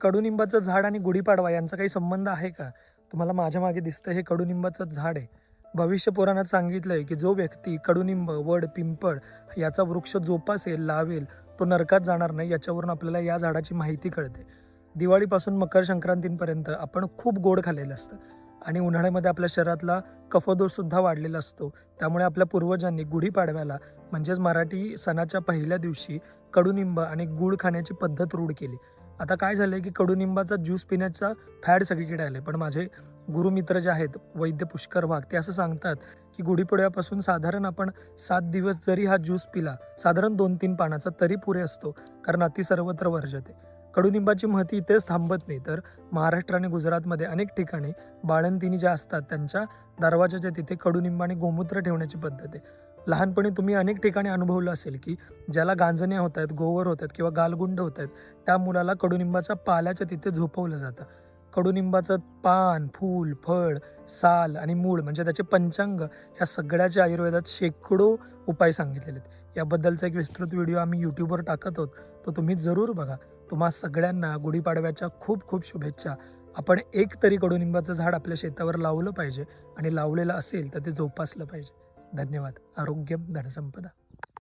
कडुनिंबाचं झाड आणि गुढीपाडवा यांचा काही संबंध आहे का? तुम्हाला माझ्या मागे दिसतं हे कडुनिंबाचं झाड आहे. भविष्य पुराणात सांगितलंय की जो व्यक्ती कडुनिंब वड पिंपळ याचा वृक्ष जोपासेल लावेल तो नरकात जाणार नाही याच्यावरून आपल्याला या झाडाची माहिती कळते. दिवाळीपासून मकर संक्रांतीपर्यंत आपण खूप गोड खाल्लेलं असतं आणि उन्हाळ्यामध्ये आपल्या शरीरातला कफदोषसुद्धा वाढलेला असतो. त्यामुळे आपल्या पूर्वजांनी गुढीपाडव्याला म्हणजेच मराठी सणाच्या पहिल्या दिवशी कडुनिंब आणि गुळ खाण्याची पद्धत रूढ केली. आता काय झालंय की कडुनिंबाचा ज्यूस पिण्याचा फॅड सगळीकडे आले. पण माझे गुरुमित्र जे आहेत वैद्य पुष्कर वाघ ते असं सांगतात की गुढीपाडव्यापासून साधारण आपण सात दिवस जरी हा ज्यूस पिला साधारण दोन तीन पानाचा तरी पुरे असतो कारण अति सर्वत्र वर्जते. कडुनिंबाची महती इथेच थांबत नाही तर महाराष्ट्र आणि गुजरातमध्ये अनेक ठिकाणी बाळंतिनी ज्या असतात त्यांच्या दरवाजाच्या तिथे कडुनिंब आणि गोमूत्र ठेवण्याची पद्धत आहे. लहानपणी तुम्ही अनेक ठिकाणी अनुभवलं असेल की ज्याला गांजण्या होत आहेत गोवर होत आहेत किंवा गालगुंड होत आहेत त्या मुलाला कडुनिंबाच्या पाल्याच्या तिथे झोपवलं जातं. कडुनिंबाचं पान फूल फळ साल आणि मूळ म्हणजे त्याचे पंचांग ह्या सगळ्याच्या आयुर्वेदात शेकडो उपाय सांगितलेले आहेत. याबद्दलचा एक विस्तृत व्हिडिओ आम्ही यूट्यूबवर टाकत आहोत. तो तुम्ही जरूर बघा. तुम्हा सगळ्यांना गुढीपाडव्याच्या खूप खूप शुभेच्छा. आपण एक तरी कडुनिंबाचं झाड आपल्या शेतावर लावलं पाहिजे आणि लावलेलं असेल तर ते जोपासलं पाहिजे. धन्यवाद. आरोग्यम धनसंपदा.